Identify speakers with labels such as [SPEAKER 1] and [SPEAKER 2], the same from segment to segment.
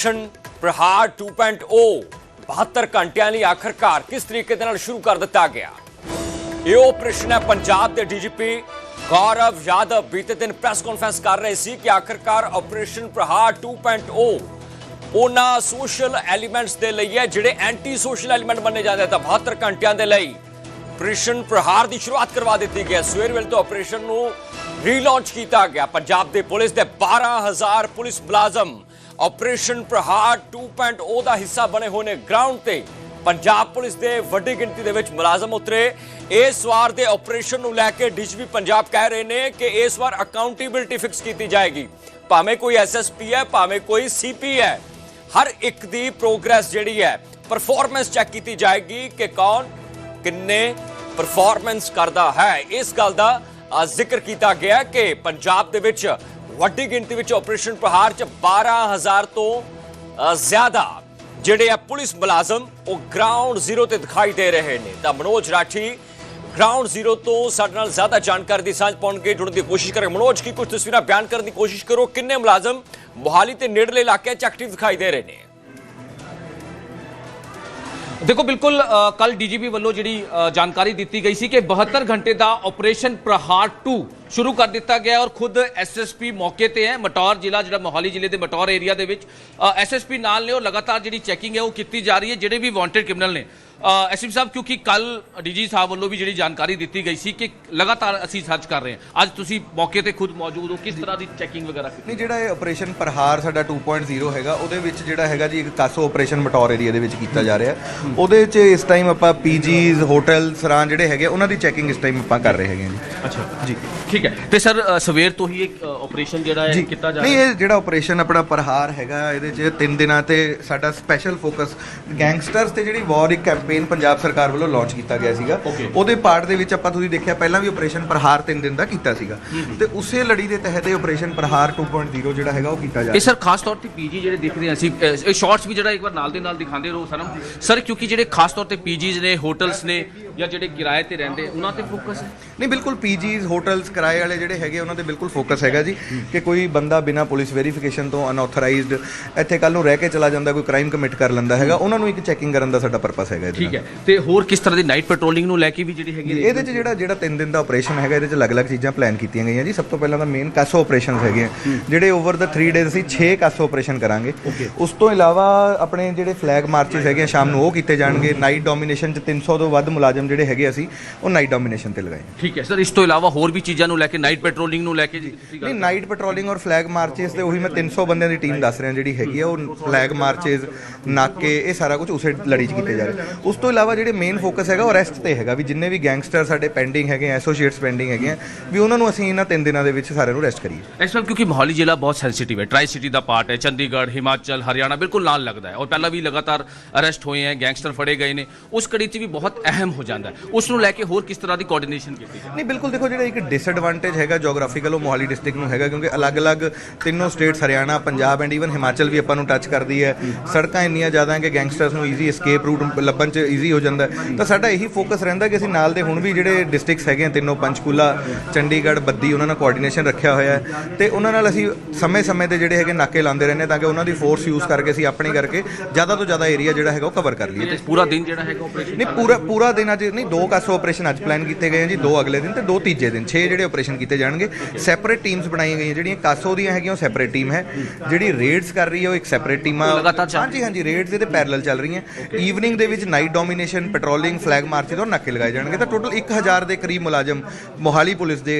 [SPEAKER 1] Operation ਪ੍ਰਹਾਰ 2.0 72 ਘੰਟਿਆਂ ਲਈ ਆਖਰਕਾਰ ਕਿਸ ਤਰੀਕੇ ਦੇ ਨਾਲ ਸ਼ੁਰੂ ਕਰ ਦਿੱਤਾ ਗਿਆ? ਇਹ ਆਪਰੇਸ਼ਨ ਹੈ ਪੰਜਾਬ ਦੇ ਡੀਜੀਪੀ ਗੌਰਵ ਯਾਦਵ। ਬੀਤੇ ਦਿਨ ਪ੍ਰੈਸ ਕਾਨਫਰੰਸ ਕਰ ਰਹੇ ਸੀ ਕਿ ਆਖਰਕਾਰ ਆਪਰੇਸ਼ਨ ਪ੍ਰਹਾਰ 2.0 ਉਹਨਾਂ ਸੋਸ਼ਲ ਐਲੀਮੈਂਟਸ ਦੇ ਲਈ ਹੈ, ਜਿਹੜੇ ਐਂਟੀ ਸੋਸ਼ਲ ਐਲੀਮੈਂਟ ਮੰਨੇ ਜਾਂਦੇ ਤਾਂ 72 ਘੰਟਿਆਂ ਦੇ ਲਈ ਆਪਰੇਸ਼ਨ ਪ੍ਰਹਾਰ ਦੀ ਸ਼ੁਰੂਆਤ ਕਰਵਾ ਦਿੱਤੀ ਗਈ ਹੈ। ਸਵੇਰ ਵੇਲੇ ਤੋਂ ਆਪਰੇਸ਼ਨ ਨੂੰ ਰੀਲਾਂਚ ਕੀਤਾ ਗਿਆ। ਪੰਜਾਬ ਦੇ ਪੁਲਿਸ ਦੇ 12000 ਪੁਲਿਸ ਮੁਲਾਜ਼ਮ ਆਪਰੇਸ਼ਨ ਪ੍ਰਹਾਰ 2.0 ਦਾ ਹਿੱਸਾ ਬਣੇ ਹੋਏ ਨੇ ਗਰਾਊਂਡ ਤੇ। ਪੰਜਾਬ ਪੁਲਿਸ ਦੇ ਵੱਡੀ ਗਿਣਤੀ ਦੇ ਵਿੱਚ ਮੁਲਾਜ਼ਮ ਉਤਰੇ। ਇਸ ਵਾਰ ਦੇ ਆਪਰੇਸ਼ਨ ਨੂੰ ਲੈ ਕੇ ਡੀਜੀਪੀ ਪੰਜਾਬ ਕਹਿ ਰਹੇ ਨੇ ਕਿ ਇਸ ਵਾਰ ਅਕਾਊਂਟੇਬਿਲਟੀ ਫਿਕਸ ਕੀਤੀ ਜਾਏਗੀ। ਭਾਵੇਂ ਕੋਈ ਐਸਐਸਪੀ ਹੈ, ਭਾਵੇਂ ਕੋਈ ਸੀਪੀ ਹੈ, ਹਰ ਇੱਕ ਦੀ ਪ੍ਰੋਗਰੈਸ ਜਿਹੜੀ ਹੈ ਪਰਫਾਰਮੈਂਸ ਚੈੱਕ ਕੀਤੀ ਜਾਏਗੀ ਕਿ ਕੌਣ ਕਿੰਨੇ ਪਰਫਾਰਮੈਂਸ ਕਰਦਾ ਹੈ। ਇਸ ਗੱਲ ਦਾ ਜ਼ਿਕਰ ਕੀਤਾ ਗਿਆ ਕਿ ਪੰਜਾਬ ਦੇ ਵਿੱਚ ਵੱਡੀ ਗਿਣਤੀ ਵਿੱਚ ਆਪਰੇਸ਼ਨ ਪ੍ਰਹਾਰ ਚ 12000 ਤੋਂ ਜ਼ਿਆਦਾ ਜਿਹੜੇ ਆ ਪੁਲਿਸ ਮੁਲਾਜ਼ਮ ਉਹ ਗਰਾਊਂਡ ਜ਼ੀਰੋ ਤੇ ਦਿਖਾਈ ਦੇ ਰਹੇ ਨੇ। ਤਾਂ ਮਨੋਜ ਰਾਠੀ ਗਰਾਊਂਡ ਜ਼ੀਰੋ ਤੋਂ ਸਾਡੇ ਨਾਲ ਜ਼ਿਆਦਾ ਜਾਣਕਾਰੀ ਦੀ ਸਾਂਝ ਪਾਉਣ ਕੇ ਜੁੜਨ ਦੀ ਕੋਸ਼ਿਸ਼ ਕਰੇ ਮਨੋਜ, ਕੀ ਕੁਝ ਤਸਵੀਰਾਂ ਬਿਆਨ ਕਰਨ ਦੀ ਕੋਸ਼ਿਸ਼ ਕਰੋ? ਕਿੰਨੇ ਮੁਲਾਜ਼ਮ ਮੋਹਾਲੀ ਤੇ ਨੇੜਲੇ ਇਲਾਕਿਆਂ ਚ ਐਕਟਿਵ ਦਿਖਾਈ ਦੇ ਰਹੇ ਨੇ?
[SPEAKER 2] ਦੇਖੋ, ਬਿਲਕੁਲ ਕੱਲ ਡੀਜੀਪੀ ਵੱਲੋਂ ਜਿਹੜੀ ਜਾਣਕਾਰੀ ਦਿੱਤੀ ਗਈ ਸੀ ਕਿ 72 ਘੰਟੇ ਦਾ ਆਪਰੇਸ਼ਨ ਪ੍ਰਹਾਰ 2 ਸ਼ੁਰੂ ਕਰ ਦਿੱਤਾ ਗਿਆ ਔਰ ਖੁਦ ਐਸਐਸਪੀ ਮੌਕੇ ਤੇ ਹੈ ਮਟੌਰ ਜ਼ਿਲ੍ਹਾ ਜਿਹੜਾ ਮੋਹਾਲੀ ਜ਼ਿਲ੍ਹੇ ਦੇ ਮਟੌਰ ਏਰੀਆ ਦੇ ਵਿੱਚ। ਐਸਐਸਪੀ ਨਾਲ ਨੇ ਉਹ ਲਗਾਤਾਰ ਜਿਹੜੀ ਚੈਕਿੰਗ ਹੈ ਉਹ ਕੀਤੀ ਜਾ ਰਹੀ ਹੈ ਜਿਹੜੇ ਵੀ ਵਾਂਟਡ ਕ੍ਰਿਮੀਨਲ ਨੇ। ਐਸਐਸਪੀ ਸਾਹਿਬ ਕਿਉਂਕਿ ਕੱਲ ਡੀਜੀ ਸਾਹਿਬ ਵੱਲੋਂ ਵੀ ਜਿਹੜੀ ਜਾਣਕਾਰੀ ਦਿੱਤੀ ਗਈ ਸੀ ਕਿ ਲਗਾਤਾਰ ਅਸੀਂ ਸਰਚ ਕਰ ਰਹੇ ਹਾਂ। ਅੱਜ ਤੁਸੀਂ ਮੌਕੇ ਤੇ ਖੁਦ ਮੌਜੂਦ ਹੋ ਕਿਸ ਤਰ੍ਹਾਂ ਦੀ ਚੈਕਿੰਗ ਵਗੈਰਾ ਕੀਤੀ?
[SPEAKER 3] ਨਹੀਂ ਜਿਹੜਾ ਇਹ ਆਪਰੇਸ਼ਨ ਪ੍ਰਹਾਰ ਸਾਡਾ 2.0 ਹੈਗਾ ਉਹਦੇ ਵਿੱਚ ਜਿਹੜਾ ਹੈਗਾ ਜੀ ਇੱਕ ਕਾਸੋ ਆਪਰੇਸ਼ਨ ਮਟੌਰ ਏਰੀਆ ਦੇ ਵਿੱਚ ਕੀਤਾ ਜਾ ਰਿਹਾ। ਉਹਦੇ 'ਚ ਇਸ ਟਾਈਮ ਆਪਾਂ ਪੀਜੀਜ਼ ਹੋਟਲ ਸਰਾਂ ਜਿਹੜੇ ਹੈਗੇ ਉਹਨਾਂ ਦੀ ਚੈਕਿੰਗ ਇਸ ਟਾਈਮ ਆਪਾਂ ਕਰ ਰਹੇ ਹੈਗੇ ਜੀ।
[SPEAKER 2] ਅੱਛਾ।
[SPEAKER 3] ਜੀ।
[SPEAKER 2] ਠੀਕ ਹੈ। ਤੇ ਸਰ ਅ, ਸਵੇਰ ਤੋਂ ਹੀ ਇੱਕ ਆਪਰੇਸ਼ਨ ਜਿਹੜਾ ਹੈ ਕੀਤਾ ਜਾ
[SPEAKER 3] ਨਹੀਂ
[SPEAKER 2] ਰਿਹਾ ਹੈ?
[SPEAKER 3] ਇਹ ਜਿਹੜਾ ਆਪਰੇਸ਼ਨ ਆਪਣਾ ਪ੍ਰਹਾਰ ਹੈਗਾ ਇਹਦੇ 'ਚ ਤਿੰਨ ਦਿਨਾਂ ਤੇ ਸਾਡਾ ਸਪੈਸ਼ਲ ਫੋਕਸ ਗੈਂਗਸਟਰਸ ਤੇ ਜਿਹੜੀ ਵਾਰ ਇੱਕ ਕੈਂਪੇਨ ਪੰਜਾਬ ਸਰਕਾਰ ਵੱਲੋਂ ਲਾਂਚ ਕੀਤਾ ਗਿਆ ਸੀਗਾ।
[SPEAKER 2] Okay.
[SPEAKER 3] ਉਹਦੇ ਪਾਰਟ ਦੇ ਵਿੱਚ ਆਪਾਂ ਤੁਸੀਂ ਦੇਖਿਆ ਪਹਿਲਾਂ ਵੀ ਆਪਰੇਸ਼ਨ ਪ੍ਰਹਾਰ ਤਿੰਨ ਦਿਨ ਦਾ ਕੀਤਾ ਸੀਗਾ। ਤੇ ਉਸੇ ਲੜੀ ਦੇ ਤਹਿਤ ਇਹ ਆਪਰੇਸ਼ਨ ਪ੍ਰਹਾਰ 2.0 ਜਿਹੜਾ ਹੈਗਾ ਉਹ ਕੀਤਾ ਜਾ
[SPEAKER 2] ਇਹ ਸਰ ਖਾਸ ਤੌਰ ਤੇ ਪੀਜੀ ਜਿਹੜੇ ਦਿਖ ਰਹੇ ਅਸੀਂ ਇਹ ਸ਼ਾਰਟਸ ਵੀ ਜਿਹੜਾ ਇੱਕ ਵਾਰ ਨਾਲ ਦੇ ਨਾਲ ਦਿਖਾਉਂਦੇ ਰਹੋ ਸਰ। ਸਰ ਕਿਉਂਕਿ ਜਿਹੜੇ ਖਾਸ ਤੌਰ ਤੇ ਪੀਜੀਜ਼ ਨੇ ਹੋਟਲਸ ਨੇ ਜਾਂ ਜਿਹੜੇ ਕਿਰਾਏ ਤੇ ਰਹਿੰਦੇ ਉਹਨਾਂ ਤੇ ਫੋਕਸ ਹੈ?
[SPEAKER 3] ਨਹੀਂ ਬਿਲਕੁਲ ਪੀਜੀਜ਼ ਹੋਟਲਸ ਕਿਰਾਏ ਵਾਲੇ ਜਿਹੜੇ ਹੈਗੇ ਉਹਨਾਂ ਤੇ ਬਿਲਕੁਲ ਫੋਕਸ ਹੈਗਾ ਜੀ ਕਿ ਕੋਈ ਬੰਦਾ ਬਿਨਾ ਪੁਲਿਸ ਵੈਰੀਫਿਕੇਸ਼ਨ ਤੋਂ ਅਨਆਥੋਰਾਈਜ਼ਡ ਇੱਥੇ ਕੱਲ ਨੂੰ ਰਹਿ ਕੇ ਚਲਾ ਜਾਂਦਾ ਕੋਈ ਕ੍ਰਾਈਮ ਕਮਿਟ ਕਰ ਲੈਂਦਾ ਹੈਗਾ ਉਹਨਾਂ ਨੂੰ ਇੱਕ ਚੈਕਿੰਗ ਕਰਨ ਦਾ ਸਾਡਾ ਪਰਪਸ ਹੈਗਾ ਇਹਦੇ
[SPEAKER 2] ਠੀਕ। ਹੈ। ਤੇ ਹੋਰ ਕਿਸ ਤਰ੍ਹਾਂ ਦੀ ਨਾਈਟ ਪੈਟਰੋਲਿੰਗ ਨੂੰ ਲੈ ਕੇ ਵੀ ਜਿਹੜੀ ਹੈਗੀ
[SPEAKER 3] ਇਹਦੇ 'ਚ ਜਿਹੜਾ ਜਿਹੜਾ 3 ਦਿਨ ਦਾ ਆਪਰੇਸ਼ਨ ਹੈਗਾ ਇਹਦੇ 'ਚ ਅਲੱਗ-ਅਲੱਗ ਚੀਜ਼ਾਂ ਪਲਾਨ ਕੀਤੀਆਂ ਗਈਆਂ ਜੀ। ਸਭ ਤੋਂ ਪਹਿਲਾਂ ਤਾਂ ਮੇਨ ਕਾਸੋ ਆਪਰੇਸ਼ਨਸ ਹੈਗੇ ਜਿਹੜੇ ਓਵਰ ਦਾ 3 ਡੇਜ਼ ਅਸੀਂ 6 ਕਾਸੋ ਆਪਰੇਸ਼ਨ ਕਰਾਂਗੇ। ਉਸ ਤੋਂ ਇਲਾਵਾ ਆਪਣੇ ਜਿਹੜੇ ਫਲੈਗ ਮਾਰਚਸ ਹੈਗੇ ਆ ਸ਼ਾਮ ਨੂੰ ਉਹ ਕੀਤੇ ਜਾਣਗੇ। ਨਾਈਟ ਡੋਮੀਨੇਸ਼ਨ 'ਚ 300 ਤੋਂ ਵੱਧ ਮੁਲਾਜ਼ਮ ਜਿਹੜੇ ਹੈਗੇ ਅਸੀਂ ਉਹ ਨਾਈਟ ਡੋਮੀਨੇਸ਼ਨ ਤੇ ਲਗਾਏ।
[SPEAKER 2] ਠੀਕ ਹੈ। ਸਰ ਇਸ ਤੋਂ ਇਲਾਵਾ ਹੋਰ ਵੀ ਚੀਜ਼ਾਂ ਨੂੰ ਲੈ ਕੇ ਨਾਈਟ ਪੈਟਰੋਲਿੰਗ ਨੂੰ ਲੈ ਕੇ ਜੀ ਤੁਸੀਂ
[SPEAKER 3] ਨਹੀਂ ਨਾਈਟ ਪੈਟਰੋਲਿੰਗ ਔਰ ਫਲੈਗ ਮਾਰਚਸ ਤੇ ਉਹੀ ਮੈਂ 300 ਬੰਦਿਆਂ ਦੀ ਟੀਮ ਦੱਸ ਰਿਹਾ ਜਿਹੜੀ ਹੈਗੀ ਆ ਉਹ ਫਲੈਗ ਮਾਰਚਸ ਨਾਕੇ ਇਹ ਸਾਰਾ ਕੁਝ ਉਸੇ ਲੜੀ 'ਚ ਕੀਤੇ ਜਾ ਰਹੇ। ਉਸ ਤੋਂ ਇਲਾਵਾ ਜਿਹੜੇ ਮੇਨ ਫੋਕਸ ਹੈਗਾ ਉਹ ਅਰੈਸਟ ਤੇ ਹੈਗਾ ਵੀ ਜਿੰਨੇ ਵੀ ਗੈਂਗਸਟਰ ਸਾਡੇ ਪੈਂਡਿੰਗ ਹੈਗੇ ਐਸੋਸੀਏਟਸ ਪੈਂਡਿੰਗ ਹੈਗੇ ਵੀ ਉਹਨਾਂ ਨੂੰ ਅਸੀਂ ਇਹਨਾਂ ਤਿੰਨ ਦਿਨਾਂ ਦੇ ਵਿੱਚ ਸਾਰਿਆਂ ਨੂੰ ਅਰੈਸਟ ਕਰੀਏ।
[SPEAKER 2] ਇਸ ਵਾਰ ਕਿਉਂਕਿ ਮੋਹਾਲੀ ਜ਼ਿਲ੍ਹਾ ਬਹੁਤ ਸੈਂਸਿਟਿਵ ਹੈ ਟਰਾਈ ਸਿਟੀ ਦਾ ਪਾਰਟ ਹੈ ਚੰਡੀਗੜ੍ਹ ਹਿਮਾਚਲ ਹਰਿਆਣਾ ਬਿਲਕੁਲ ਨਾਲ ਲੱਗਦਾ ਹੈ। ਔਰ ਪਹਿਲਾਂ ਵੀ ਲਗਾਤਾਰ ਅਰੈਸਟ ਹੋਏ ਹੈ ਗੈਂਗਸਟਰ ਫੜੇ ਗਏ ਨੇ ਉਸ ਕੜੀ 'ਚ ਵੀ ਬਹੁਤ ਅਹਿਮ ਹੋ ਜਾਂਦਾ ਉਸ ਨੂੰ ਲੈ ਕੇ ਹੋਰ ਕਿਸ ਤਰ੍ਹਾਂ ਦੀ ਕੋਆਰਡੀਨੇਸ਼ਨ ਕੀਤੀ
[SPEAKER 3] ਨਹੀਂ ਬਿਲਕੁਲ ਦੇਖੋ ਜਿਹੜਾ ਇੱਕ ਡਿਸਐਡਵਾਂਟੇਜ ਹੈਗਾ ਜੀਓਗ੍ਰਾਫੀਕਲ ਉਹ ਮੋਹਾਲੀ ਡਿਸਟ੍ਰਿਕਟ ਨੂੰ ਹੈਗਾ ਕਿਉਂਕਿ ਅਲੱਗ-ਅਲੱਗ ਤਿੰਨੋਂ states Haryana Punjab and even Himachal ਵੀ ਆਪਾਂ ਨੂੰ ਟੱਚ ਕਰਦੀ ਹੈ। ਸੜਕਾਂ ਇੰਨੀਆਂ ਜ਼ਿਆਦਾ ਹੈ ਕਿ ਗੈਂਗਸਟਰਸ ਨੂੰ ਈਜ਼ੀ escape ਰੂਟ ਲੱਭਣ 'ਚ ਈਜ਼ੀ ਹੋ ਜਾਂਦਾ। ਤਾਂ ਸਾਡਾ ਇਹੀ ਫੋਕਸ ਰਹਿੰਦਾ ਕਿ ਅਸੀਂ ਨਾਲ ਦੇ ਹੁਣ ਵੀ ਜਿਹੜੇ ਡਿਸਟ੍ਰਿਕਟਸ ਹੈਗੇ ਆ ਤਿੰਨੋਂ ਪੰਚਕੂਲਾ ਚੰਡੀਗੜ੍ਹ ਬੱਦੀ ਉਹਨਾਂ ਨਾਲ ਕੋਆਰਡੀਨੇਸ਼ਨ ਰੱਖਿਆ ਹੋਇਆ ਹੈ। ਤੇ ਉਹਨਾਂ ਨਾਲ ਅਸੀਂ ਸਮੇਂ-ਸਮੇਂ ਤੇ ਜਿਹੜੇ ਹੈਗੇ ਨਾਕੇ ਲਾਉਂਦੇ ਰਹਿੰਦੇ ਤਾਂ ਕਿ ਉਹਨਾਂ ਦੀ ਫੋਰਸ ਯੂਜ਼ ਕਰਕੇ ਅਸੀਂ ਆਪਣੀ ਕਰਕੇ ਜ਼ਿਆਦਾ ਤੋਂ ਜ਼ਿਆਦਾ ਏਰੀਆ ਜਿਹੜਾ ਹੈਗਾ ਉਹ ਕਵਰ ਕਰ ਲਈਏ।
[SPEAKER 2] ਤੇ ਪੂਰਾ ਦਿਨ ਜਿਹੜਾ ਹੈਗਾ ਆਪਰੇਸ਼ਨ
[SPEAKER 3] ਨਹੀਂ ਪੂਰਾ ਪੂਰਾ ਦਿਨ ਅੱਜ ਨਹੀਂ ਦੋ ਕਾਸੋ ਆਪਰੇਸ਼ਨ ਅੱਜ ਪਲਾਨ ਕੀਤੇ ਗਏ ਆ ਜੀ ਦੋ ਅਗਲੇ ਦਿਨ ਤੇ ਦੋ ਤੀਜੇ ਦਿਨ 6 ਜਿਹੜੇ ਆਪਰੇਸ਼ਨ ਕੀਤੇ ਜਾਣਗੇ। ਸੈਪਰੇਟ ਟੀਮਸ ਬਣਾਈਆਂ ਗਈਆਂ ਜਿਹੜੀਆਂ ਕਾਸੋ ਦੀਆਂ ਹੈਗੀਆਂ ਉਹ ਸੈਪਰੇਟ ਟੀਮ ਹੈ। ਜਿਹੜੀ ਰੇਡਸ ਕਰ ਰਹੀ ਹੈ ਉਹ ਇੱਕ ਸੈਪਰੇਟ ਟੀਮ ਆ। ਹਾਂਜੀ ਹਾਂਜੀ ਰੇਡਸ ਇਹਦੇ ਪੈਰਲਲ ਚੱਲ ਰਹੀਆਂ। ਈਵਨਿੰਗ ਦੇ ਵਿੱਚ night domination patrolling flag marches ਔਰ ਨਾਕੇ ਲਗਾਏ ਜਾਣਗੇ। ਤਾਂ ਟੋਟਲ 1000 ਦੇ ਕਰੀਬ ਮੁਲਾਜ਼ਮ ਮੋਹਾਲੀ ਪੁਲਿਸ ਦੇ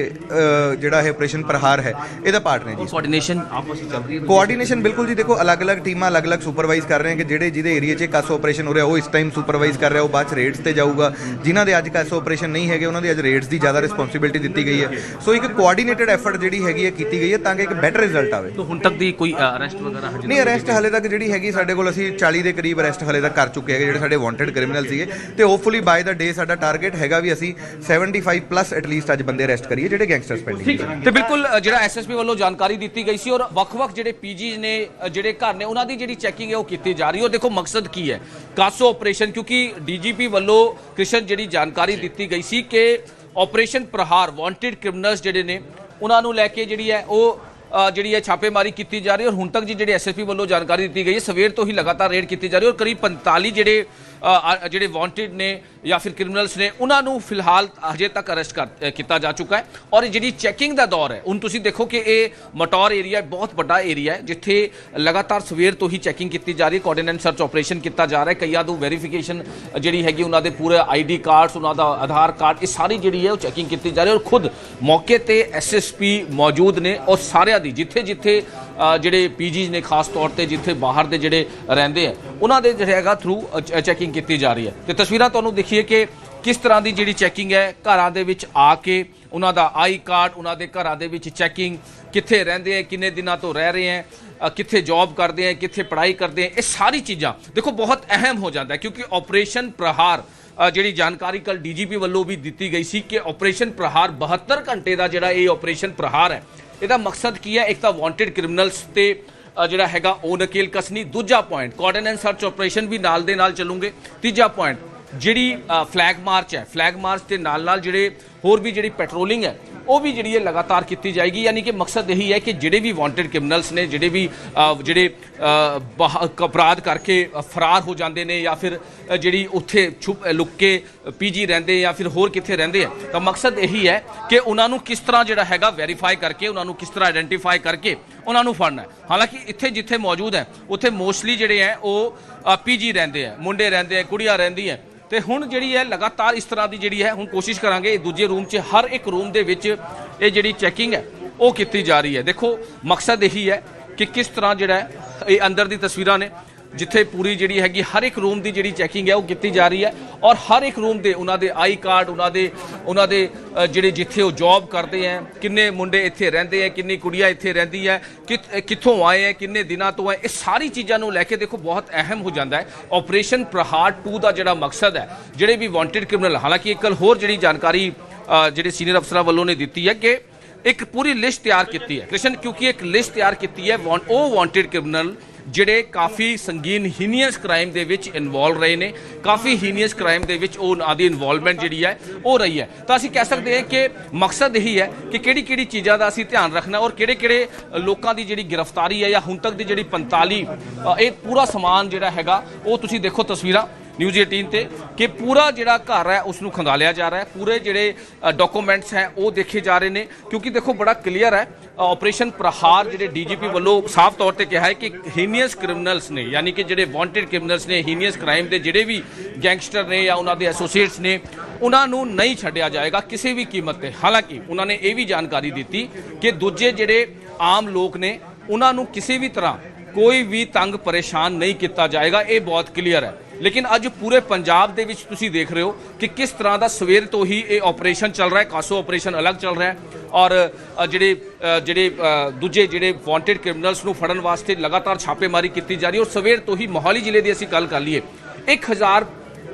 [SPEAKER 3] ਜਿਹੜਾ ਇਹ ਆਪਰੇਸ਼ਨ ਪ੍ਰਹਾਰ ਹੈ ਇਹਦਾ ਪਾਰਟ ਨੇ ਜੀ।
[SPEAKER 2] ਕੋਆਰਡੀਨੇਸ਼ਨ ਆਪਸ ਵਿੱਚ ਚੱਲ ਰਹੀ ਹੈ
[SPEAKER 3] ਕੋਆਰਡੀਨੇਸ਼ਨ ਬਿਲਕੁਲ ਜੀ ਦੇਖੋ ਅਲੱਗ-ਅਲੱਗ ਟੀਮਾਂ ਅਲੱਗ-ਅਲੱਗ ਸੁਪਰਵਾਈਜ਼ ਕਰ ਰਹੇ ਹਨ ਕਿ ਜਿਹੜੇ ਜਿਹਦੇ ਏਰੀਆ 'ਚ ਕਾਸੋ ਆਪਰੇਸ਼ਨ ਹੋ ਰਿਹਾ ਉਹ ਇਸ ਟਾਈਮ ਸੁਪਰਵਾਈਜ਼ ਕਰ ਰਿਹਾ ਉਹ ਬਾਅਦ ਰੇਡਸ ਤੇ ਜਾਊਗਾ। ਜਿਨ੍ਹਾਂ ਦੇ ਅੱਜ ਕਾਸੋ ਆਪਰੇਸ਼ਨ ਨਹੀਂ ਹੈਗੇ ਉਹਨਾਂ ਦੀ ਅੱਜ ਰੇਡਸ ਦੀ ਜ਼ਿਆਦਾ ਰਿਸਪੌਂਸਿਬਿਲਟੀ ਦਿੱਤੀ ਗਈ ਹੈ। ਸੋ ਇੱਕ ਕੋਆਰਡੀਨੇਟਡ ਐਫਰਟ ਜਿਹੜੀ ਹੈਗੀ ਹੈ ਕੀਤੀ ਗਈ ਹੈ ਤਾਂ ਕਿ ਇੱਕ ਬੈਟਰ ਰਿਜ਼ਲਟ ਆਵੇ।
[SPEAKER 2] ਤਾਂ ਹੁਣ ਤੱਕ ਦੀ ਕੋਈ ਅਰੈਸਟ ਵਗੈਰਾ ਹਜੇ
[SPEAKER 3] ਨਹੀਂ ਅਰੈਸਟ ਹਲੇ ਤੱਕ ਜਿਹੜੀ ਹੈਗੀ ਸਾਡੇ ਕੋਲ ਅਸੀਂ 40 ਦੇ ਕਰੀਬ ਅਰੈਸਟ ਹਲੇ ਤੱਕ ਕਰ ਚੁੱਕੇ ਹੈਗੇ ਜਿਹੜੇ ਸਾਡੇ ਵਾਂਟਡ ਕ੍ਰਿਮੀਨਲ ਸੀਗੇ। ਤੇ ਹੋਪਫੁਲੀ ਬਾਈ ਦਾ ਡੇ ਸਾਡਾ ਟਾਰਗੇਟ ਹੈਗਾ ਵੀ ਅਸੀਂ 75 ਪਲੱਸ ਐਟਲੀਸਟ ਅੱਜ ਬੰਦੇ ਅਰੈਸਟ ਕਰੀਏ ਜਿਹੜੇ ਗੈਂਗਸਟਰਸ ਪੈਂਡਿੰਗ।
[SPEAKER 2] ਤੇ ਬਿਲਕੁਲ ਜਿਹੜਾ ਐਸਐਸਪੀ ਵੱਲੋਂ ਜਾਣਕਾਰੀ ਦਿੱਤੀ ਗਈ ਸੀ ਔਰ ਵੱਖ-ਵੱਖ ਜਿਹੜੇ ਪੀਜੀਜ਼ ਨੇ ਜਿਹੜੇ ਘਰ ਨੇ ਉਹਨਾਂ ਦੀ ਜਿਹੜੀ ਚੈਕਿੰਗ ਹੈ ਉਹ ਕੀਤੀ ਜਾ ਰਹੀ ਹੈ। ਔਰ ਦੇਖੋ ਮਕਸਦ ਕੀ ਹੈ? ਕਾਸੋ ਆਪਰੇਸ਼ਨ ਕਿਉਂਕਿ ਡੀਜੀਪੀ ਵੱਲੋਂ ਕ੍ਰਿਸ਼ਨ ਜਿਹੜੀ ਜਾਣਕਾਰੀ ਦਿੱਤੀ ਗਈ ਸੀ ਕਿ ਆਪਰੇਸ਼ਨ ਪ੍ਰਹਾਰ ਵਾਂਟਡ ਕ੍ਰਿਮੀਨਲਸ ਜਿਹੜੇ ਨੇ, ਉਹਨਾਂ ਨੂੰ ਲੈ ਕੇ ਜਿਹੜੀ ਹੈ ਉਹ ਜਿਹੜੀ ਹੈ ਛਾਪੇਮਾਰੀ ਕੀਤੀ ਜਾ ਰਹੀ ਹੈ ਔਰ ਹੁਣ ਤੱਕ ਜੀ ਜਿਹੜੇ ਐਸਐਸਪੀ ਵੱਲੋਂ ਜਾਣਕਾਰੀ ਦਿੱਤੀ ਗਈ ਹੈ, ਸਵੇਰ ਤੋਂ ਹੀ ਲਗਾਤਾਰ ਰੇਡ ਕੀਤੀ ਜਾ ਰਹੀ ਔਰ ਕਰੀਬ 45 ਜਿਹੜੇ ਜਿਹੜੇ ਵਾਂਟਡ ਨੇ ਜਾਂ ਫਿਰ ਕ੍ਰਿਮੀਨਲਸ ਨੇ, ਉਹਨਾਂ ਨੂੰ ਫਿਲਹਾਲ ਹਜੇ ਤੱਕ ਅਰੈਸਟ ਕਰ ਕੀਤਾ ਜਾ ਚੁੱਕਾ ਹੈ। ਔਰ ਇਹ ਜਿਹੜੀ ਚੈਕਿੰਗ ਦਾ ਦੌਰ ਹੈ, ਹੁਣ ਤੁਸੀਂ ਦੇਖੋ ਕਿ ਇਹ ਮਟੌਰ ਏਰੀਆ ਬਹੁਤ ਵੱਡਾ ਏਰੀਆ ਹੈ, ਜਿੱਥੇ ਲਗਾਤਾਰ ਸਵੇਰ ਤੋਂ ਹੀ ਚੈਕਿੰਗ ਕੀਤੀ ਜਾ ਰਹੀ ਹੈ ਕੋਆਰਡੀਨੇਟ ਸਰਚ ਆਪਰੇਸ਼ਨ ਕੀਤਾ ਜਾ ਰਿਹਾ ਹੈ। ਕਈਆਂ ਨੂੰ ਵੈਰੀਫਿਕੇਸ਼ਨ ਜਿਹੜੀ ਹੈਗੀ, ਉਹਨਾਂ ਦੇ ਪੂਰੇ ਆਈਡੀ ਕਾਰਡਸ ਉਹਨਾਂ ਦਾ ਆਧਾਰ ਕਾਰਡ ਇਹ ਸਾਰੀ ਜਿਹੜੀ ਹੈ ਉਹ ਚੈਕਿੰਗ ਕੀਤੀ ਜਾ ਰਹੀ ਹੈ। ਔਰ ਖੁਦ ਮੌਕੇ ਤੇ ਐਸਐਸਪੀ ਮੌਜੂਦ ਨੇ, ਔਰ ਸਾਰਿਆਂ ਦੀ ਜਿੱਥੇ ਜਿੱਥੇ ਜਿਹੜੇ ਪੀਜੀਜ਼ ਨੇ ਖਾਸ ਤੌਰ ਤੇ ਜਿੱਥੇ ਬਾਹਰ ਦੇ ਜਿਹੜੇ ਰਹਿੰਦੇ ਆ, ਉਹਨਾਂ ਦੇ ਜਿਹੜਾ ਹੈਗਾ ਥਰੂ ਚੈਕਿੰਗ ਕੀਤੀ ਜਾ ਰਹੀ ਹੈ। ਤੇ ਤਸਵੀਰਾਂ ਤੁਹਾਨੂੰ ਦੇਖੀਏ ਕਿ ਕਿਸ ਤਰ੍ਹਾਂ ਦੀ ਜਿਹੜੀ ਚੈਕਿੰਗ ਹੈ, ਘਰਾਂ ਦੇ ਵਿੱਚ ਆ ਕੇ ਉਹਨਾਂ ਦਾ ਆਈ ਕਾਰਡ, ਉਹਨਾਂ ਦੇ ਘਰਾਂ ਦੇ ਵਿੱਚ ਚੈਕਿੰਗ ਕਿੱਥੇ ਰਹਿੰਦੇ ਆ, ਕਿੰਨੇ ਦਿਨਾਂ ਤੋਂ ਰਹਿ ਰਹੇ ਆ ਕਿੱਥੇ ਜੌਬ ਕਰਦੇ ਆ, ਕਿੱਥੇ ਪੜ੍ਹਾਈ ਕਰਦੇ ਆ, ਇਹ ਸਾਰੀ ਚੀਜ਼ਾਂ ਦੇਖੋ ਬਹੁਤ ਅਹਿਮ ਹੋ ਜਾਂਦਾ ਕਿਉਂਕਿ ਆਪਰੇਸ਼ਨ ਪ੍ਰਹਾਰ ਜਿਹੜੀ ਜਾਣਕਾਰੀ ਕੱਲ ਡੀਜੀਪੀ ਵੱਲੋਂ ਵੀ ਦਿੱਤੀ ਗਈ ਸੀ ਕਿ ਆਪਰੇਸ਼ਨ ਪ੍ਰਹਾਰ 72 ਘੰਟੇ ਦਾ ਜਿਹੜਾ ਇਹ ਆਪਰੇਸ਼ਨ ਪ੍ਰਹਾਰ ਹੈ ਇਹਦਾ ਮਕਸਦ ਕੀ ਹੈ? ਇੱਕ ਤਾਂ ਵਾਂਟਡ ਕ੍ਰਿਮੀਨਲਸ ਤੇ ਜਿਹੜਾ ਹੈਗਾ ਉਹ ਨਕੇਲ ਕਸਨੀ। ਦੂਜਾ ਪੁਆਇੰਟ ਕੋਆਰਡੀਨੇਟ ਸਰਚ ਆਪਰੇਸ਼ਨ ਵੀ ਨਾਲ ਦੇ ਨਾਲ ਚੱਲੂਗੇ। ਤੀਜਾ ਪੁਆਇੰਟ ਜਿਹੜੀ ਫਲੈਗ ਮਾਰਚ ਹੈ ਫਲੈਗ ਮਾਰਚ ਦੇ ਨਾਲ ਨਾਲ ਜਿਹੜੇ ਹੋਰ ਵੀ ਜਿਹੜੀ ਪੈਟਰੋਲਿੰਗ ਹੈ ਉਹ ਵੀ ਜਿਹੜੀ ਹੈ ਲਗਾਤਾਰ ਕੀਤੀ ਜਾਏਗੀ ਯਾਨੀ ਕਿ ਮਕਸਦ ਇਹੀ ਹੈ ਕਿ ਜਿਹੜੇ ਵੀ ਵਾਂਟਡ ਕ੍ਰਿਮੀਨਲਸ ਨੇ ਜਿਹੜੇ ਵੀ ਜਿਹੜੇ ਅ, ਅਪਰਾਧ ਕਰਕੇ ਫਰਾਰ ਹੋ ਜਾਂਦੇ ਨੇ ਜਾਂ ਫਿਰ ਜਿਹੜੀ ਉੱਥੇ ਛੁਪ ਲੁੱਕ ਕੇ ਪੀਜੀ ਰਹਿੰਦੇ ਜਾਂ ਫਿਰ ਹੋਰ ਕਿੱਥੇ ਰਹਿੰਦੇ ਆ ਤਾਂ ਮਕਸਦ ਇਹੀ ਹੈ ਕਿ ਉਹਨਾਂ ਨੂੰ ਕਿਸ ਤਰ੍ਹਾਂ ਜਿਹੜਾ ਹੈਗਾ ਵੈਰੀਫਾਈ ਕਰਕੇ ਉਹਨਾਂ ਨੂੰ ਕਿਸ ਤਰ੍ਹਾਂ ਆਇਡੈਂਟੀਫਾਈ ਕਰਕੇ ਉਹਨਾਂ ਨੂੰ ਫੜਨਾ ਹੈ। ਹਾਲਾਂਕਿ ਇੱਥੇ ਜਿੱਥੇ ਮੌਜੂਦ ਹੈ ਉੱਥੇ ਮੋਸਟਲੀ ਜਿਹੜੇ ਹੈ ਉਹ ਪੀਜੀ ਰਹਿੰਦੇ ਆ ਮੁੰਡੇ ਰਹਿੰਦੇ ਆ ਕੁੜੀਆਂ ਰਹਿੰਦੀਆਂ ਤੇ ਹੁਣ ਜਿਹੜੀ ਹੈ ਲਗਾਤਾਰ ਇਸ ਤਰ੍ਹਾਂ ਦੀ ਜਿਹੜੀ ਹੈ, ਹੁਣ ਕੋਸ਼ਿਸ਼ ਕਰਾਂਗੇ ਇਹ ਦੂਜੇ ਰੂਮ 'ਚ, ਹਰ ਇੱਕ ਰੂਮ ਦੇ ਵਿੱਚ ਇਹ ਜਿਹੜੀ ਚੈਕਿੰਗ ਹੈ, ਉਹ ਕੀਤੀ ਜਾ ਰਹੀ ਹੈ। ਦੇਖੋ, ਮਕਸਦ ਇਹੀ ਹੈ ਕਿ ਕਿਸ ਤਰ੍ਹਾਂ ਜਿਹੜਾ ਇਹ ਅੰਦਰ ਦੀ ਤਸਵੀਰਾਂ ਨੇ ਜਿੱਥੇ ਪੂਰੀ ਜਿਹੜੀ ਹੈਗੀ ਹਰ ਇੱਕ ਰੂਮ ਦੀ ਜਿਹੜੀ ਚੈਕਿੰਗ ਹੈ ਉਹ ਕੀਤੀ ਜਾ ਰਹੀ ਹੈ ਔਰ ਹਰ ਇੱਕ ਰੂਮ ਦੇ ਉਹਨਾਂ ਦੇ ਆਈ ਕਾਰਡ, ਉਹਨਾਂ ਦੇ ਉਹਨਾਂ ਦੇ ਜਿਹੜੇ ਜਿੱਥੇ ਉਹ ਜੌਬ ਕਰਦੇ ਹੈ, ਕਿੰਨੇ ਮੁੰਡੇ ਇੱਥੇ ਰਹਿੰਦੇ ਹੈ, ਕਿੰਨੀ ਕੁੜੀਆਂ ਇੱਥੇ ਰਹਿੰਦੀ ਹੈ ਕਿਤ- ਕਿੱਥੋਂ ਆਏ ਹੈ, ਕਿੰਨੇ ਦਿਨਾਂ ਤੋਂ ਹੈ, ਇਹ ਸਾਰੀ ਚੀਜ਼ਾਂ ਨੂੰ ਲੈ ਕੇ ਦੇਖੋ ਬਹੁਤ ਅਹਿਮ ਹੋ ਜਾਂਦਾ ਹੈ। ਆਪਰੇਸ਼ਨ ਪ੍ਰਹਾਰ 2 ਦਾ ਜਿਹੜਾ ਮਕਸਦ ਹੈ, ਜਿਹੜੇ ਵੀ ਵਾਂਟਡ ਕ੍ਰਿਮੀਨਲ ਹਾਲਾਂਕਿ ਇੱਕ ਹੋਰ ਜਿਹੜੀ ਜਾਣਕਾਰੀ ਜਿਹੜੇ ਸੀਨੀਅਰ ਅਫਸਰਾਂ ਵੱਲੋਂ ਨੇ ਦਿੱਤੀ ਹੈ ਕਿ ਇੱਕ ਪੂਰੀ ਲਿਸਟ ਤਿਆਰ ਕੀਤੀ ਹੈ। ਕ੍ਰਿਸ਼ਨ, ਕਿਉਂਕਿ ਇੱਕ ਲਿਸਟ ਤਿਆਰ ਕੀਤੀ ਹੈ, ਵਾਂ- ਉਹ ਵਾਂਟਡ ਕ੍ਰਿਮੀਨਲ ਜਿਹੜੇ ਕਾਫੀ ਸੰਗੀਨ ਹੀਨੀਅਸ ਕ੍ਰਾਈਮ ਦੇ ਵਿੱਚ ਇਨਵੋਲਵ ਰਹੇ ਨੇ, ਕਾਫੀ ਹੀਨੀਅਸ ਕ੍ਰਾਈਮ ਦੇ ਵਿੱਚ ਉਹ ਉਹਨਾਂ ਦੀ ਇਨਵੋਲਵਮੈਂਟ ਜਿਹੜੀ ਹੈ, ਉਹ ਰਹੀ ਹੈ। ਤਾਂ ਅਸੀਂ ਕਹਿ ਸਕਦੇ ਹਾਂ ਕਿ ਮਕਸਦ ਇਹੀ ਹੈ ਕਿ ਕਿਹੜੀ ਕਿਹੜੀ ਚੀਜ਼ਾਂ ਦਾ ਅਸੀਂ ਧਿਆਨ ਰੱਖਣਾ ਔਰ ਕਿਹੜੇ ਕਿਹੜੇ ਲੋਕਾਂ ਦੀ ਜਿਹੜੀ ਗ੍ਰਿਫਤਾਰੀ ਹੈ ਜਾਂ ਹੁਣ ਤੱਕ ਦੀ ਜਿਹੜੀ 45 ਇਹ ਪੂਰਾ ਸਮਾਨ ਜਿਹੜਾ ਹੈਗਾ, ਉਹ ਤੁਸੀਂ ਦੇਖੋ ਤਸਵੀਰਾਂ। ਨਿਊਜ਼ 18 ਤੇ ਕਿ ਪੂਰਾ ਜਿਹੜਾ ਘਰ ਹੈ, ਉਸ ਨੂੰ ਖੰਗਾਲਿਆ ਜਾ ਰਿਹਾ ਹੈ। ਪੂਰੇ ਜਿਹੜੇ ਡਾਕੂਮੈਂਟਸ ਹੈ, ਉਹ ਦੇਖੇ ਜਾ ਰਹੇ ਨੇ। ਕਿਉਂਕਿ ਦੇਖੋ, ਬੜਾ ਕਲੀਅਰ ਹੈ ਆਪਰੇਸ਼ਨ ਪ੍ਰਹਾਰ ਜਿਹੜੇ ਡੀਜੀਪੀ ਵੱਲੋਂ ਸਾਫ਼ ਤੌਰ ਤੇ ਕਿਹਾ ਹੈ ਕਿ ਹੀਨੀਅਸ ਕ੍ਰਿਮੀਨਲਸ ਨੇ, ਯਾਨੀ ਕਿ ਜਿਹੜੇ ਵਾਂਟਡ ਕ੍ਰਿਮੀਨਲਸ ਨੇ ਹੀਨੀਅਸ ਕ੍ਰਾਈਮ ਦੇ ਜਿਹੜੇ ਵੀ ਗੈਂਗਸਟਰ ਨੇ ਜਾਂ ਉਹਨਾਂ ਦੇ ਐਸੋਸੀਏਟਸ ਨੇ, ਉਹਨਾਂ ਨੂੰ ਨਹੀਂ ਛੱਡਿਆ ਜਾਏਗਾ ਕਿਸੇ ਵੀ ਕੀਮਤ ਤੇ। ਹਾਲਾਂਕਿ, ਉਹਨਾਂ ਨੇ ਇਹ ਵੀ ਜਾਣਕਾਰੀ ਦਿੱਤੀ ਕਿ ਦੂਜੇ ਜਿਹੜੇ ਆਮ ਲੋਕ ਨੇ, ਉਹਨਾਂ ਨੂੰ ਕਿਸੇ ਵੀ ਤਰ੍ਹਾਂ ਕੋਈ ਵੀ ਤੰਗ ਪਰੇਸ਼ਾਨ ਨਹੀਂ ਕੀਤਾ ਜਾਏਗਾ। ਇਹ ਬਹੁਤ ਕਲੀਅਰ ਹੈ। ਲੇਕਿਨ ਅੱਜ ਪੂਰੇ ਪੰਜਾਬ ਦੇ ਵਿੱਚ ਤੁਸੀਂ ਦੇਖ ਰਹੇ ਹੋ ਕਿ ਕਿਸ ਤਰ੍ਹਾਂ ਦਾ ਸਵੇਰ ਤੋਂ ਹੀ ਇਹ ਆਪਰੇਸ਼ਨ ਚੱਲ ਰਿਹਾ ਹੈ। ਕਾਸੋ ਆਪਰੇਸ਼ਨ ਅਲੱਗ ਚੱਲ ਰਿਹਾ ਹੈ ਔਰ ਜਿਹੜੇ ਜਿਹੜੇ ਦੂਜੇ ਜਿਹੜੇ ਵਾਂਟਡ ਕ੍ਰਿਮੀਨਲਸ ਨੂੰ ਫੜਨ ਵਾਸਤੇ ਲਗਾਤਾਰ ਛਾਪੇਮਾਰੀ ਕੀਤੀ ਜਾ ਰਹੀ ਹੈ ਔਰ ਸਵੇਰ ਤੋਂ ਹੀ ਮੋਹਾਲੀ ਜ਼ਿਲ੍ਹੇ ਦੀ ਅਸੀਂ ਗੱਲ ਕਰ ਲਈਏ। 1000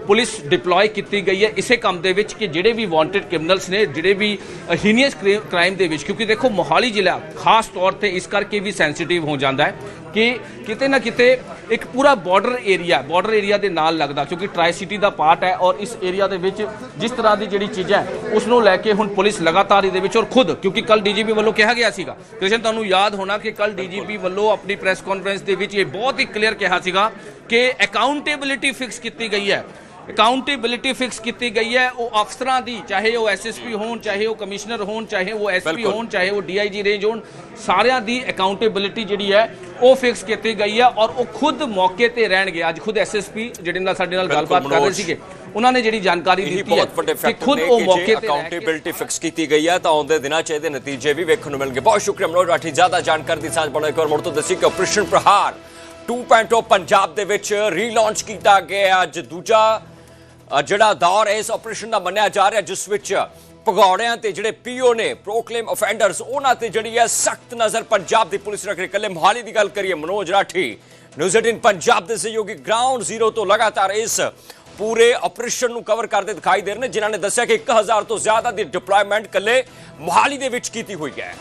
[SPEAKER 2] ਪੁਲਿਸ ਡਿਪਲੋਏ ਕੀਤੀ ਗਈ ਹੈ ਇਸੇ ਕੰਮ ਦੇ ਵਿੱਚ ਕਿ ਜਿਹੜੇ ਵੀ ਵਾਂਟਡ ਕ੍ਰਿਮੀਨਲਸ ਨੇ ਜਿਹੜੇ ਵੀ ਹੀਨੀਅਸ ਕ੍ਰਾਈਮ ਦੇ ਵਿੱਚ ਕਿਉਂਕਿ ਦੇਖੋ ਮੋਹਾਲੀ ਜ਼ਿਲ੍ਹਾ ਖਾਸ ਤੌਰ ਤੇ ਇਸ ਕਰਕੇ ਵੀ ਸੈਂਸਿਟਿਵ ਹੋ ਜਾਂਦਾ ਹੈ ਕਿ ਕਿਤੇ ਨਾ ਕਿਤੇ ਇੱਕ ਪੂਰਾ ਬਾਰਡਰ ਏਰੀਆ ਬਾਰਡਰ ਏਰੀਆ ਦੇ ਨਾਲ ਲੱਗਦਾ ਕਿਉਂਕਿ ਟਰਾਈ ਸਿਟੀ ਦਾ ਪਾਰਟ ਹੈ ਔਰ ਇਸ ਏਰੀਆ ਦੇ ਵਿੱਚ ਜਿਸ ਤਰ੍ਹਾਂ ਦੀ ਜਿਹੜੀ ਚੀਜ਼ਾਂ ਹੈ ਉਸ ਨੂੰ ਲੈ ਕੇ ਹੁਣ ਪੁਲਿਸ ਲਗਾਤਾਰ ਇਹਦੇ ਵਿੱਚ ਔਰ ਖੁਦ ਕਿਉਂਕਿ ਕੱਲ ਡੀਜੀਪੀ ਵੱਲੋਂ ਕਿਹਾ ਗਿਆ ਸੀਗਾ। ਕ੍ਰਿਸ਼ਨ ਤੁਹਾਨੂੰ ਯਾਦ ਹੋਣਾ ਕਿ ਕੱਲ ਡੀਜੀਪੀ ਵੱਲੋਂ ਆਪਣੀ ਪ੍ਰੈਸ ਕਾਨਫਰੰਸ ਦੇ ਵਿੱਚ ਇਹ ਬਹੁਤ ਹੀ ਕਲੀਅਰ ਕਿਹਾ ਸੀਗਾ ਕਿ ਅਕਾਊਂਟੇਬਿਲਿਟੀ ਫਿਕਸ ਕੀਤੀ ਗਈ ਹੈ। ਅਕਾਊਂਟੇਬਿਲਿਟੀ ਫਿਕਸ ਕੀਤੀ ਗਈ ਹੈ ਉਹ ਅਫਸਰਾਂ ਦੀ ਚਾਹੇ ਉਹ ਐਸਐਸਪੀ ਹੋਣ ਚਾਹੇ ਉਹ ਕਮਿਸ਼ਨਰ ਹੋਣ ਚਾਹੇ ਉਹ ਐਸਪੀ। ਹੋਣ ਚਾਹੇ ਉਹ ਡੀਆਈਜੀ ਰੇਂਜ ਹੋਣ ਸਾਰਿਆਂ ਦੀ ਅਕਾਊਂਟੇਬਿਲਿਟੀ ਜਿਹੜੀ ਹੈ ਉਹ ਫਿਕਸ ਕੀਤੀ ਗਈ ਹੈ ਔਰ ਉਹ ਖੁਦ ਮੌਕੇ ਤੇ ਰਹਿਣਗੇ ਅੱਜ ਖੁਦ ਐਸਐਸਪੀ ਜਿਹੜੇ ਨਾਲ ਸਾਡੇ ਨਾਲ ਗੱਲਬਾਤ ਕਰ ਰਹੇ। ਸੀਗੇ ਉਹਨਾਂ ਨੇ ਜਿਹੜੀ ਜਾਣਕਾਰੀ ਦਿੱਤੀ ਹੈ
[SPEAKER 1] ਬਹੁਤ ਵੱਡੇ
[SPEAKER 2] ਕਿ ਖੁਦ ਉਹ ਮੌਕੇ ਤੇ
[SPEAKER 1] ਅਕਾਊਂਟੇਬਿਲਟੀ ਫਿਕਸ ਕੀਤੀ ਗਈ ਹੈ ਤਾਂ ਆਉਂਦੇ ਦਿਨਾਂ 'ਚ ਇਹਦੇ ਨਤੀਜੇ ਵੀ ਵੇਖਣ ਨੂੰ ਮਿਲਣਗੇ ਬਹੁਤ ਸ਼ੁਕਰੀਆ ਮਨੋਜ ਰਾਠੀ ਜ਼ਿਆਦਾ ਜਾਣਕਾਰੀ ਦੀ ਸਾਂਝ ਬਣਾਉਣ ਇੱਕ ਵਾਰ ਮੁੜ ਤੋਂ ਦੱਸੀ ਕਿ ਆਪਰੇਸ਼ਨ ਪ੍ਰਹਾਰ 2.0 ਪੰਜਾਬ ਦੇ ਵਿੱਚ ਰੀਲਾਂਚ ਕੀਤਾ ਗਿਆ। ਅੱਜ ਦੂਜਾ ਜਿਹੜਾ ਦੌਰ ਹੈ ਇਸ ਆਪਰੇਸ਼ਨ ਦਾ ਮੰਨਿਆ ਜਾ ਰਿਹਾ, ਜਿਸ ਵਿੱਚ ਭਗੌੜਿਆਂ ਤੇ ਜਿਹੜੇ ਪੀਓ ਨੇ ਪ੍ਰੋਕਲੇਮ ਅਫੈਂਡਰਸ ਉਹਨਾਂ ਤੇ ਜਿਹੜੀ ਹੈ ਸਖਤ ਨਜ਼ਰ ਪੰਜਾਬ ਦੀ ਪੁਲਿਸ ਰੱਖ ਰਹੀ ਕੱਲੇ ਮੋਹਾਲੀ ਦੀ ਗੱਲ ਕਰੀਏ, ਮਨੋਜ ਰਾਠੀ ਨਿਊਜ਼ 18 ਪੰਜਾਬ ਦੇ ਸਹਿਯੋਗੀ ਗਰਾਊਂਡ ਜ਼ੀਰੋ ਤੋਂ ਲਗਾਤਾਰ ਇਸ ਪੂਰੇ ਆਪਰੇਸ਼ਨ ਨੂੰ ਕਵਰ ਕਰਦੇ ਦਿਖਾਈ ਦੇ ਰਹੇ ਨੇ, ਜਿਨ੍ਹਾਂ ਨੇ ਦੱਸਿਆ ਕਿ 1000 ਤੋਂ ਜ਼ਿਆਦਾ ਦੀ ਡਿਪਲੋਇਮੈਂਟ ਕੱਲੇ ਮੋਹਾਲੀ ਦੇ ਵਿੱਚ ਕੀਤੀ ਹੋਈ ਹੈ।